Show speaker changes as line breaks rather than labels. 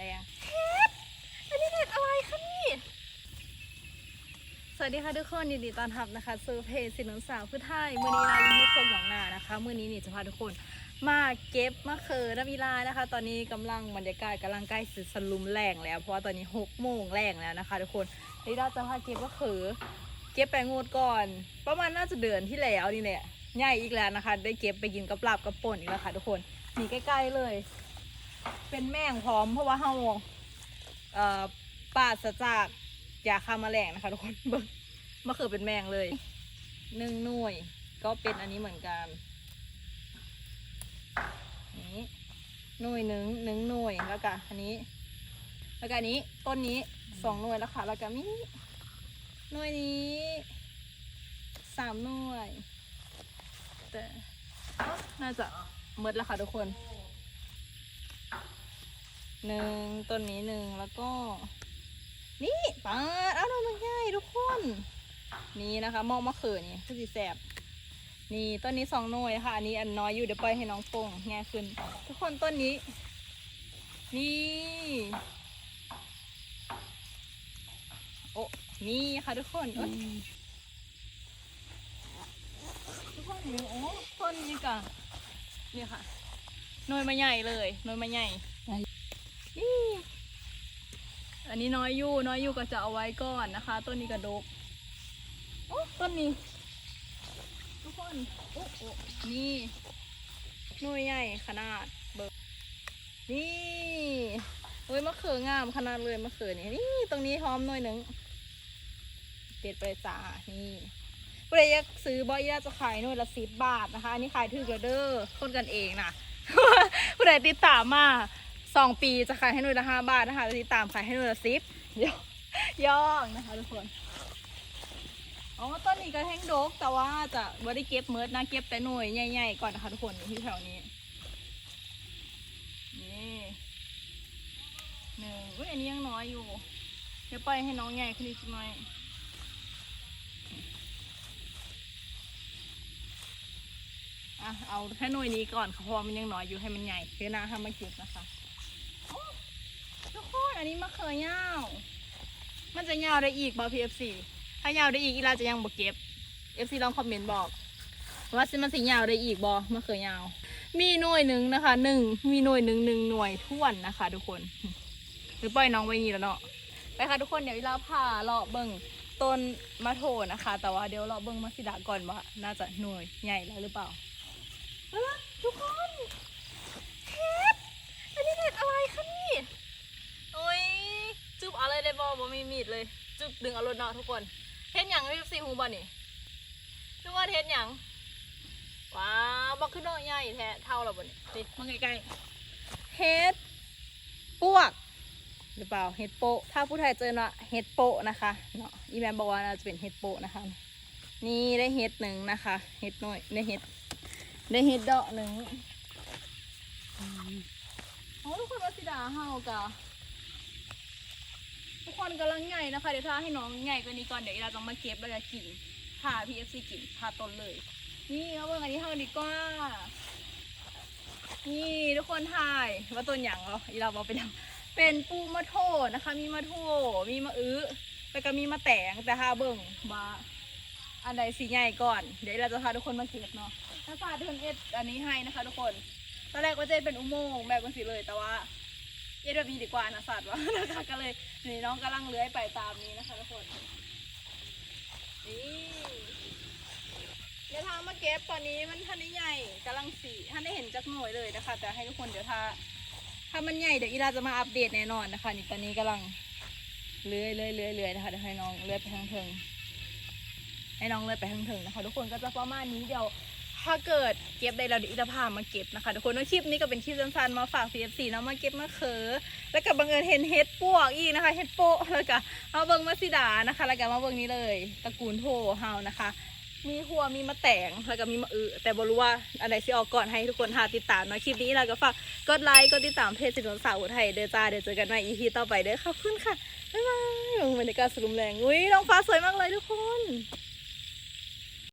แรงอันนี้เห็ดอะไรคะนี่ สวัสดีค่ะทุกคนยินดีต้อนรับนะคะสู่เพจสินนสาวพืชไทยมื่อนี้เราอยู่ที่คนหนองนานะคะมื่อนี้นี่จะพาทุกคนมาเก็บมะเขือน้ำอีลานะคะ ตอนนี้กำลังบรรยากาศกำลังใกล้สิสลุมแรงแล้ว เพราะว่าตอนนี้หกโมงแรงแล้วนะคะ ทุกคนนี่เราจะพาเก็บมะเขือเก็บแปลงงูดก่อน ประมาณน่าจะเดือนที่แล้วนี่แหละใหญ่อีกแล้วนะคะ ได้เก็บไปกินกับลาบกับป่นอีกแล้วค่ะ ทุกคนนี่ใกล้ๆเลย เป็นแม่งพร้อมเพราะว่าเฮาเอ่อปราศจากยาฆ่าแมลงนะคะทุกคนเบิ่งมะเขือเป็นแมงเลยหนึ่งหน่วยก็เป็นอันนี้เหมือนกันนี้หน่วยหนึ่งหนึ่งหน่วยแล้วก็อันนี้ แล้วก็อันนี้ต้นนี้สองหน่วยแล้วค่ะแล้วก็มีหน่วยนี้สามหน่วย แต่น่าจะหมดแล้วค่ะทุกคน หนึ่งต้นนี้หนึ่งแล้วก็ นี่ปาเอาหน่อยมันง่ายทุกคน นี่นะคะมองมะเขือนี่คือสีแสบนี่ต้นนี้สองหน่วยค่ะอันนี้อันน้อยอยู่เดี๋ยวปล่อยให้น้องโป่งง่ายขึ้น ทุกคนต้นนี้ นี่ โอ้นี่ค่ะทุกคนทุกคนนี่โอ้ต้นนี้กันนี่ค่ะหน่วยมาใหญ่เลยหน่วยมาใหญ่ อันนี้น้อยยู่น้อยยู่ก็จะเอาไว้ก่อนนะคะ ต้นนี้กระดกโอ้ต้นนี้ทุกคนโอ้โอ้นี่หน่วยใหญ่ขนาดเบิกนี่เฮ้ยมะเขืองามขนาดเลยมะเขือนี่นี่ตรงนี้หอมหน่อยหนึ่งเด็ดไปจ้านี่ผู้ใดอยากซื้อบอย่าจะขายหน่วยละสิบบาทนะคะอันนี้ขายถือกระเด้อคนกันเองนะผู้ใดติดตามมา สองปีจะขายให้หน่วยละห้าบาทนะคะติดตามขายให้หน่วยละสิบย่อย่องนะคะทุกคนอ๋อต้นนี้ก็แห้งโดกแต่ว่าจะไม่ได้เก็บเมิดนะเก็บแต่หน่วยใหญ่ๆก่อนนะคะทุกคนที่แถวนี้นี่หนึ่งอุ้ยอันนี้ยังน้อยอยู่ เดี๋ยวปล่อยให้น้องใหญ่ขึ้นอีกหน่อยอะเอาแค่หน่วยนี้ก่อนค่ะเพราะว่ามันยังน้อยอยู่ให้มันใหญ่เพื่อหน้าทำมาเก็บนะคะ ทุกคนอันนี้มะเขือยาว มันจะยาวได้อีกบอ PFC ถ้ายาวได้อีกอีลาจะยังบ่เก็บ FC ลองคอมเมนต์บอก ว่าสิมันสิยาวได้อีกบอมะเขือยาว มีหน่วยหนึ่งนะคะหนึ่งมีหน่วยหนึ่งหนึ่งหน่วยท้วนนะคะ ทุกคนหรือปล่อยน้องไว้นี่แล้วเนาะไปค่ะทุกคนเดี๋ยวอีลาพาเลาะเบิ่งต้นมะโถนะคะ แต่ว่าเดี๋ยวเลาะเบิ่งมะสิดาก่อนว่าน่าจะหน่วยใหญ่แล้วหรือเปล่าทุกคนเห็ดอันนี้เห็ดอะไรคะนี่ โอ้ยจุบ เอาเลยได้บอบอมีมีดเลย จุบดึงเอารถเนาะทุกคนเฮ็ดหยังพี่ซีหูบอนี่ทุกคนเฮ็ดหยังว้าวบอขึ้นน้อยใหญ่แท้เท่าเราบอนี่นี่มาใกล้ๆเฮ็ดปวกหรือเปล่าเฮ็ดโปะถ้าผู้ไทยเจอเนาะเฮ็ดโปะนะคะเนาะอีแมนบอกว่าน่าจะเป็นเฮ็ดโปะนะคะ นี่ได้เฮ็ดหนึ่งนะคะเฮ็ดหน้อยได้เฮ็ดได้เฮ็ดดอกหนึ่งอืมโอ้ทุกคนว่าสิดาเฮากะ ทุกคนกำลังใหญ่นะคะ เดี๋ยวถ้าให้น้องใหญ่กว่านี้ก่อนเดี๋ยวเราต้องมาเก็บแล้วจะกินพา PFC กินพาต้นเลย นี่เอาเบิ่งอันนี้เท่าดีกว่า นี่ทุกคนถ่ายว่าต้นอย่างเรออีเราบอกไปทำเป็นปูมะโถนะคะ มีมะโถมีมะอื้อแล้วก็มีมะแตงแต่ถ้าเบิ่งมาอันใดสีใหญ่ก่อน เดี๋ยวเราจะพาทุกคนมาเก็บเนาะถ้าศาสตร์เทินเอ็ดอันนี้ให้นะคะ ทุกคนตอนแรกก็จะเป็นอุโมงค์แบบกันสิเลยแต่ว่า เอ็ดแบบนี้ดีกว่านะสัตว์วะนะคะก็เลยนี่น้องกำลังเลื้อยไปตามนี้นะคะทุกคนนี่เดี๋ยวทางมาเก็บตอนนี้มันท่านได้ใหญ่กำลังสีท่านได้เห็นจากหน่วยเลยนะคะ แต่ให้ทุกคนเดี๋ยวถ้าถ้ามันใหญ่เดี๋ยวอีลาจะมาอัปเดตแน่นอนนะคะนี่ตอนนี้กำลังเลื้อยเลื้อยเลื้อยเลื้อยนะคะเดี๋ยวให้น้องเลื้อยไปทางเทิงให้น้องเลื้อยไปทางเทิงนะคะ ทุกคนก็จะประมาณนี้เดี๋ยว ถ้าเกิดเก็บได้เราเดี๋ยวอีจะพามาเก็บนะคะทุกคนในคลิปนี้ก็เป็นคลิปสั้นๆมาฝาก CFC เนาะมาเก็บมะเขือแล้วก็บังเอิญเห็นเห็ดปวกอีกนะคะเห็ดโปะแล้วก็มาเบิ่งมะสิดานะคะแล้วก็มาเบิ่งนี้เลยตระกูลโทเฮานะคะ มีหัวมีมะแตงแล้วก็มีมะอือแต่บ่รู้ว่าอันไหนสิออกก่อนให้ทุกคนหาติดตามเนาะคลิปนี้เราก็ฝากกดไลค์กดติดตามเพจสินสาวอุทัยเด้อจ้าเดี๋ยวเจอกันใหม่ EP ต่อไปเด้อขอบคุณค่ะบ๊ายบายบรรยากาศสรุมแรงอุ้ยน้องฟ้าสวยมากเลยทุกคน